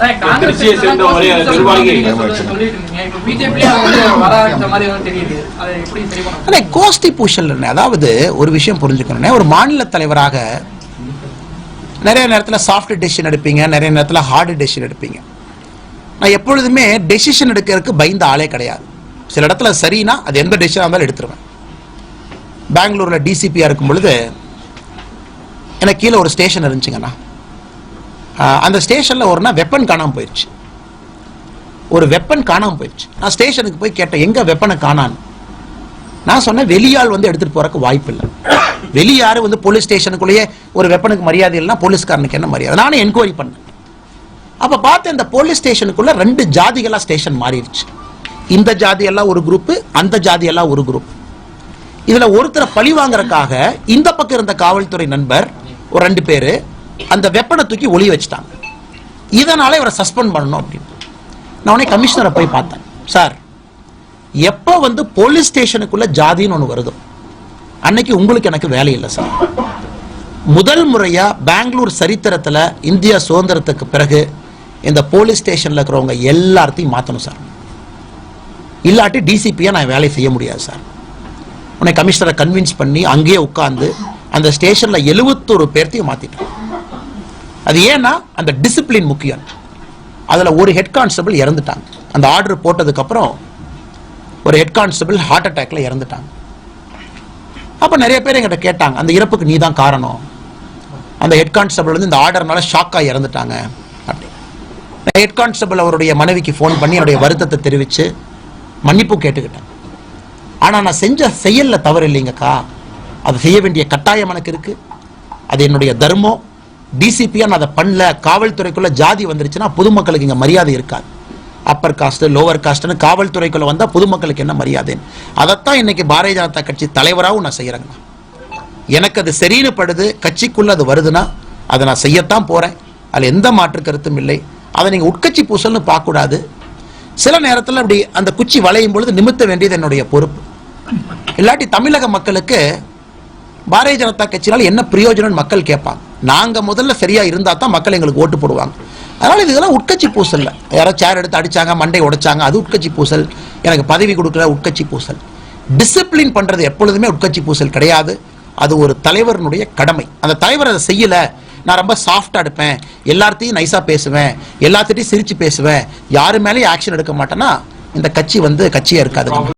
திருச்சியை சேர்ந்த ஒரே நிர்வாகி அண்ணே கோஷ்டி பூஷல் அதாவது ஒரு விஷயம் புரிஞ்சுக்கணும்னே ஒரு மாநில தலைவராக நிறைய நேரத்தில் சாஃப்ட் டெசிஷன் எடுப்பீங்க நிறைய நேரத்தில் ஹார்டு டெசிஷன் எடுப்பீங்க. நான் எப்பொழுதுமே டெசிஷன் எடுக்கிறதுக்கு பயந்த ஆளே கிடையாது. சில இடத்துல சரினா அது எந்த டெசிஷனாக இருந்தாலும் எடுத்துருவேன். பெங்களூரில் டிசிபியாக இருக்கும் பொழுது எனக்கு கீழே ஒரு ஸ்டேஷன் இருந்துச்சுங்கண்ணா. அந்த ஸ்டேஷனில் ஒரு நாள் வெப்பன் காணாமல் போயிடுச்சு ஒரு வெப்பன் காணாமல் போயிடுச்சு நான் ஸ்டேஷனுக்கு போய் கேட்டேன் எங்கே வெப்பனை காணான்னு? நான் சொன்னேன் வெளியால் வந்து எடுத்துகிட்டு போகிறக்கு வாய்ப்பு இல்லை. வெளியார் வந்து போலீஸ் ஸ்டேஷனுக்குள்ளேயே ஒரு வெப்பனுக்கு மரியாதை இல்லைன்னா போலீஸ்காரனுக்கு என்ன மரியாதை? நானும் என்கொயரி பண்ணேன். அப்போ பார்த்தேன் இந்த போலீஸ் ஸ்டேஷனுக்குள்ளே ரெண்டு ஜாதிகளாக ஸ்டேஷன் மாறிடுச்சு. இந்த ஜாதி எல்லாம் ஒரு குரூப்பு அந்த ஜாதியெல்லாம் ஒரு குரூப் இதில் ஒருத்தரை பழி வாங்குறதுக்காக இந்த பக்கம் இருந்த காவல்துறை நண்பர் ஒரு ரெண்டு பேர் அந்த வெப்பனை தூக்கி ஒளி வச்சுட்டாங்க. இதனால் இவரை சஸ்பெண்ட் பண்ணணும் அப்படின்னு. நான் உடனே கமிஷனரை போய் பார்த்தேன். சார் எப்போ வந்து போலீஸ் ஸ்டேஷனுக்குள்ள ஜாதின்னு ஒன்று வருதோ அன்னைக்கு உங்களுக்கு எனக்கு வேலை இல்லை சார் முதல் முறையாக பெங்களூர் சரித்திரத்துல இந்தியா சுதந்திரத்துக்கு பிறகு இந்த போலீஸ் ஸ்டேஷன்ல இருக்கிறவங்க எல்லாத்தையும் மாற்றணும் சார் இல்லாட்டி டிசிபியாக நான் வேலை செய்ய முடியாது சார் உன்னை கமிஷனரை கன்வின்ஸ் பண்ணி அங்கேயே உட்காந்து அந்த ஸ்டேஷன்ல எழுபத்தொரு பேர்த்தையும் மாற்றிட்டேன் அது ஏன்னா அந்த டிசிப்ளின் முக்கியம். அதில் ஒரு ஹெட் கான்ஸ்டபிள் இறந்துட்டாங்க. அந்த ஆர்டர் போட்டதுக்கப்புறம் ஒரு ஹெட் கான்ஸ்டபிள் ஹார்ட் அட்டாக்ல இறந்துட்டாங்க. அப்போ நிறைய பேர் எங்கிட்ட கேட்டாங்க அந்த இறப்புக்கு நீ தான் காரணம். அந்த ஹெட் கான்ஸ்டபிள் வந்து இந்த ஆர்டர்னால ஷாக்காக இறந்துட்டாங்க. அப்படி. ஹெட் கான்ஸ்டபிள் அவருடைய மனைவிக்கு ஃபோன் பண்ணி என்னுடைய வருத்தத்தை தெரிவித்து மன்னிப்பு கேட்டுக்கிட்டேன். ஆனால் நான் செஞ்ச செயலில் தவறு இல்லைங்கக்கா. அது செய்ய வேண்டிய கட்டாயம் எனக்கு இருக்குது அது என்னுடைய தர்மம். டிசிபியா நான் அதை பண்ணல? காவல்துறைக்குள்ள ஜாதி வந்துருச்சுன்னா பொதுமக்களுக்கு இங்க மரியாதை இருக்காது. அப்பர் காஸ்ட் லோவர் காஸ்ட்னு காவல்துறைக்குள்ள வந்தா பொதுமக்களுக்கு என்ன மரியாதைன்னு அதைத்தான் இன்னைக்கு பாரதிய ஜனதா கட்சி தலைவராகவும் நான் செய்யறேங்கண்ணா எனக்கு அது சரின்னு படுது கட்சிக்குள்ள அது வருதுன்னா அதை நான் செய்யத்தான் போறேன். அதுல எந்த மாற்று கருத்தும் இல்லை. அதை நீங்க உட்கட்சி பூசல்னு பார்க்கக்கூடாது. சில நேரத்துல அப்படி அந்த குச்சி வளையும் பொழுது நிமித்த வேண்டியது என்னுடைய பொறுப்பு. இல்லாட்டி தமிழக மக்களுக்கு பாரதிய ஜனதா கட்சியினால் என்ன பிரயோஜனம்னு மக்கள் கேட்பாங்க. நாங்கள் முதல்ல சரியாக இருந்தால் தான் மக்கள் எங்களுக்கு ஓட்டு போடுவாங்க. அதனால் இதெல்லாம் உட்கட்சி பூசல் யாரோ சேர் எடுத்து அடிச்சாங்க மண்டை உடைச்சாங்க அது உட்கட்சி பூசல். எனக்கு பதவி கொடுக்கல உட்கட்சி பூசல். டிசிப்ளின் பண்ணுறது எப்பொழுதுமே உட்கட்சி பூசல் கிடையாது. அது ஒரு தலைவரனுடைய கடமை. அந்த தலைவர் அதை செய்யல. நான் ரொம்ப சாஃப்டாக எடுப்பேன். எல்லார்த்தையும் நைஸாக பேசுவேன். எல்லாத்திட்டையும் சிரித்து பேசுவேன். யாரு மேலேயும் ஆக்ஷன் எடுக்க மாட்டேன்னா இந்த கட்சி வந்து கட்சியாக இருக்காது